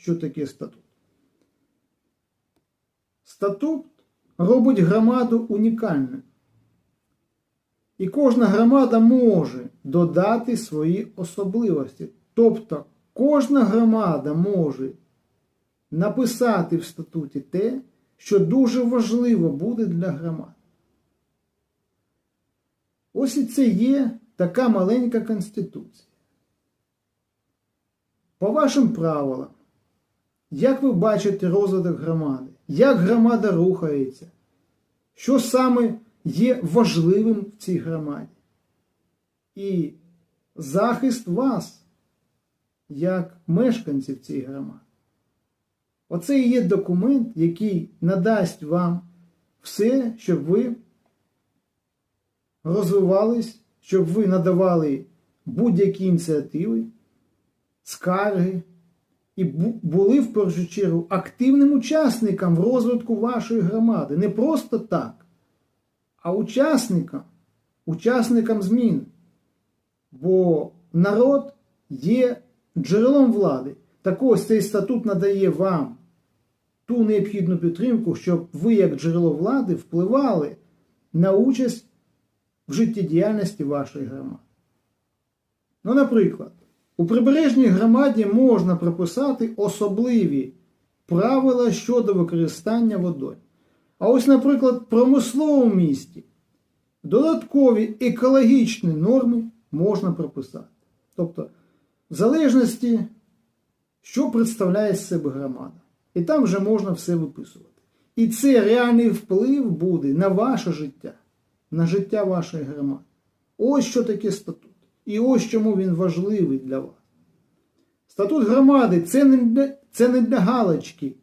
Що таке статут? Статут робить громаду унікальною. І кожна громада може додати свої особливості. Тобто кожна громада може написати в статуті те, що дуже важливо буде для громад. Ось і це є така маленька конституція. По вашим правилам, як ви бачите розвиток громади, як громада рухається, що саме є важливим в цій громаді? І захист вас, як мешканців цієї громади. Оце і є документ, який надасть вам все, щоб ви розвивались, щоб ви надавали будь-які ініціативи, скарги і були в першу чергу активним учасником в розвитку вашої громади. Не просто так, а учасником, учасником змін. Бо народ є джерелом влади. Так ось цей статут надає вам ту необхідну підтримку, щоб ви, як джерело влади, впливали на участь в життєдіяльності вашої громади. Ну, наприклад, у прибережній громаді можна прописати особливі правила щодо використання водою. А ось, наприклад, в промисловому місті додаткові екологічні норми можна прописати. Тобто, в залежності, що представляє з себе громада. І там вже можна все виписувати. І це реальний вплив буде на ваше життя, на життя вашої громади. Ось що таке статут. І ось чому він важливий для вас. Статут громади це не для, це не для галочки,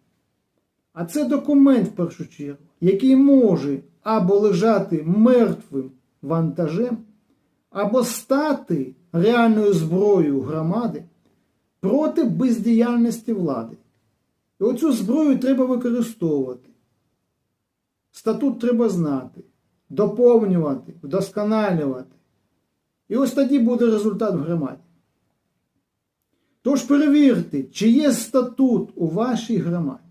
а це документ в першу чергу, який може або лежати мертвим вантажем, або стати реальною зброєю громади проти бездіяльності влади. І оцю зброю треба використовувати. Статут треба знати, доповнювати, вдосконалювати. І ось тоді буде результат в громаді. Тож перевірте, чи є статут у вашій громаді.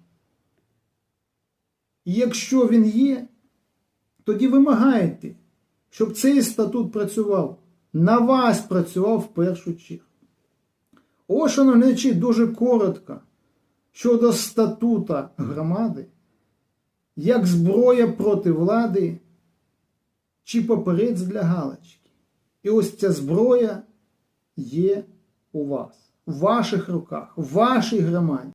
І якщо він є, тоді вимагайте, щоб цей статут працював, на вас працював в першу чергу. Ось, шановні дуже коротко щодо статута громади, як зброя проти влади чи поперець для галочки. І ось ця зброя є у вас, в ваших руках, в вашій громаді.